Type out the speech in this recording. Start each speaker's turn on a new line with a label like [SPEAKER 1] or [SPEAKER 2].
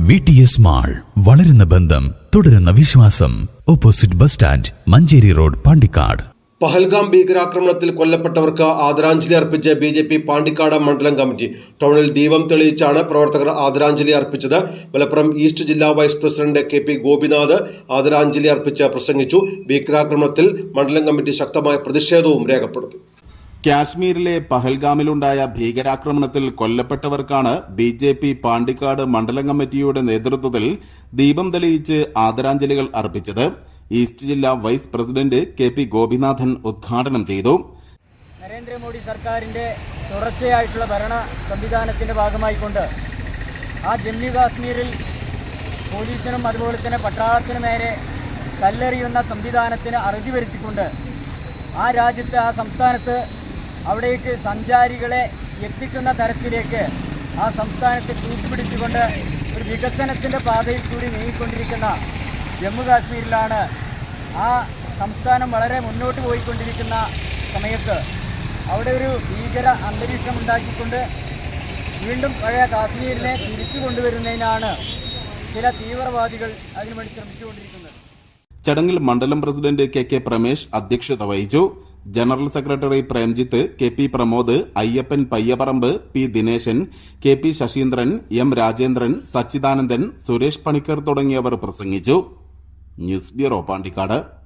[SPEAKER 1] V T S mall വളരുന്ന ബന്ധം തുടരുന്ന വിശ്വാസം. Opposite bus stand Manjeri road Pandikkad.
[SPEAKER 2] Pahalgam ഭീകരാക്രമണത്തിൽ കൊല്ലപ്പെട്ടവർക്ക് ആദരാഞ്ജലി അർപ്പിച്ച് ബി ജെ പി പാണ്ടിക്കാട് മണ്ഡലം കമ്മിറ്റി. ടൗണിൽ ദീപം തെളിയിച്ചാണ് പ്രവർത്തകർ ആദരാഞ്ജലി അർപ്പിച്ചത്. മലപ്പുറം ഈസ്റ്റ് ജില്ലാ vice president K P Gopinath ആദരാഞ്ജലി അർപ്പിച്ച് പ്രസംഗിച്ചു. ഭീകരാക്രമണത്തിൽ മണ്ഡലം കമ്മിറ്റി ശക്തമായ പ്രതിഷേധവും രേഖപ്പെടുത്തി.
[SPEAKER 3] കാശ്മീരിലെ പഹൽഗാമിലുണ്ടായ ഭീകരാക്രമണത്തിൽ കൊല്ലപ്പെട്ടവർക്കാണ് ബി ജെ പി പാണ്ടിക്കാട് മണ്ഡലം കമ്മിറ്റിയുടെ നേതൃത്വത്തിൽ ദീപം തെളിയിച്ച് ആദരാഞ്ജലികൾ അർപ്പിച്ചത്. ഈസ്റ്റ് ജില്ലാ vice president K P Gopinathan ഉദ്ഘാടനം ചെയ്തു.
[SPEAKER 4] നരേന്ദ്രമോദി സർക്കാരിന്റെ തുടർച്ചയായിട്ടുള്ള ഭരണ സംവിധാനത്തിന്റെ ഭാഗമായിക്കൊണ്ട് ആ ജമ്മു കാശ്മീരിൽ പോലീസിനും അതുപോലെ തന്നെ പട്ടാളത്തിനു നേരെ കല്ലെറിയുന്ന സംവിധാനത്തിന് അറുതി വരുത്തിക്കൊണ്ട് ആ രാജ്യത്ത് ആ സംസ്ഥാനത്ത് അവിടേക്ക് സഞ്ചാരികളെ എത്തിക്കുന്ന തരത്തിലേക്ക് ആ സംസ്ഥാനത്തെ കൂട്ടുപിടിച്ചുകൊണ്ട് ഒരു വികസനത്തിന്റെ പാതയിൽ കൂടി നീങ്ങിക്കൊണ്ടിരിക്കുന്ന ജമ്മു കാശ്മീരിലാണ് ആ സംസ്ഥാനം വളരെ മുന്നോട്ട് പോയിക്കൊണ്ടിരിക്കുന്ന സമയത്ത് അവിടെ ഒരു ഭീകര അന്തരീക്ഷം ഉണ്ടാക്കിക്കൊണ്ട് വീണ്ടും പഴയ കാശ്മീരിനെ തിരിച്ചു കൊണ്ടുവരുന്നതിനാണ് ചില തീവ്രവാദികൾ അതിനുവേണ്ടി ശ്രമിച്ചുകൊണ്ടിരിക്കുന്നത്.
[SPEAKER 3] ചടങ്ങിൽ മണ്ഡലം പ്രസിഡന്റ് കെ കെ പ്രമേഷ് അധ്യക്ഷത വഹിച്ചു. General secretary Premjith K P Pramod Ayyappan Payyaparamb P Dineshan K P Sasheendran M Rajendran Sachidanandan Suresh Panicker തുടങ്ങിയവർ പ്രസംഗിച്ചു. News bureau Pandikkad.